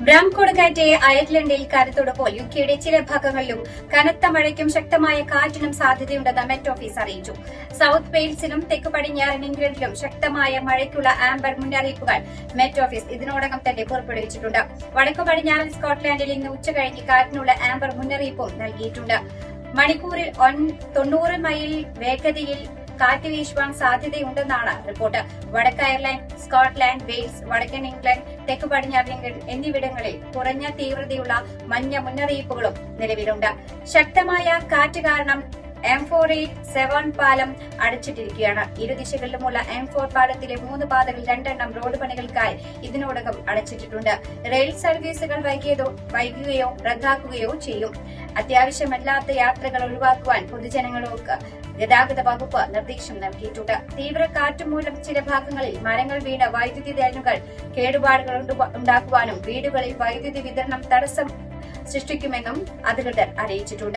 ബ്രാംകോട് അയർലൻഡിൽ കരുത്തുടപ്പോൾ യുകെയുടെ ചില ഭാഗങ്ങളിലും കനത്ത മഴയ്ക്കും ശക്തമായ കാറ്റിനും സാധ്യതയുണ്ടെന്ന് മെറ്റ് ഓഫീസ് അറിയിച്ചു. സൌത്ത് വെയിൽസിലും തെക്ക് പടിഞ്ഞാറൻ ഇംഗ്ലണ്ടിലും ശക്തമായ മഴയ്ക്കുള്ള ആംബർ മുന്നറിയിപ്പുകൾ മെറ്റ് ഓഫീസ് ഇതിനോടകം തന്നെ പുറപ്പെടുവിച്ചിട്ടുണ്ട്. വടക്കു പടിഞ്ഞാറൻ സ്കോട്ട്ലാൻഡിൽ ഇന്ന് ഉച്ചകഴിഞ്ഞ് കാറ്റിനുള്ള ആംബർ മുന്നറിയിപ്പും നൽകിയിട്ടുണ്ട്. മണിക്കൂറിൽ തൊണ്ണൂറ് മൈൽ വേഗതയിൽ കാറ്റ് വീശുവാൻ സാധ്യതയുണ്ടെന്നാണ് റിപ്പോർട്ട്. വടക്ക് അയർലൻഡ് സ്കോട്ട്ലാൻഡ് വെയിൽസ് വടക്കൻ ഇംഗ്ലണ്ട് തെക്ക് പടിഞ്ഞാറൻ ഇംഗ്ലണ്ട് എന്നിവിടങ്ങളിൽ കുറഞ്ഞ തീവ്രതയുള്ള മഞ്ഞ മുന്നറിയിപ്പുകളും നിലവിലുണ്ട്. ശക്തമായ കാറ്റ് കാരണം എം ഫോർ എയ്റ്റ് സെവൻ പാലം അടച്ചിട്ടിരിക്കുകയാണ്. ഇരു ദിശകളിലുമുള്ള എം ഫോർ പാലത്തിലെ മൂന്ന് പാതകൾ രണ്ടെണ്ണം റോഡ് പണികൾക്കായി ഇതിനോടകം അടച്ചിട്ടിട്ടുണ്ട്. റെയിൽ സർവീസുകൾ വൈകിയതോ വൈകുകയോ റദ്ദാക്കുകയോ ചെയ്യും. അത്യാവശ്യമല്ലാത്ത യാത്രകൾ ഒഴിവാക്കുവാൻ പൊതുജനങ്ങൾക്ക് ഗതാഗത വകുപ്പ് നിർദ്ദേശം നൽകിയിട്ടുണ്ട്. തീവ്ര കാറ്റ് മൂലം ചില ഭാഗങ്ങളിൽ മരങ്ങൾ വീണ് വൈദ്യുതി ലൈനുകൾ കേടുപാടുകൾ ഉണ്ടു- ഉണ്ടാക്കുവാനും വീടുകളിൽ വൈദ്യുതി വിതരണം തടസ്സം സൃഷ്ടിക്കുമെന്നും അധികൃതർ അറിയിച്ചിട്ടുണ്ട്.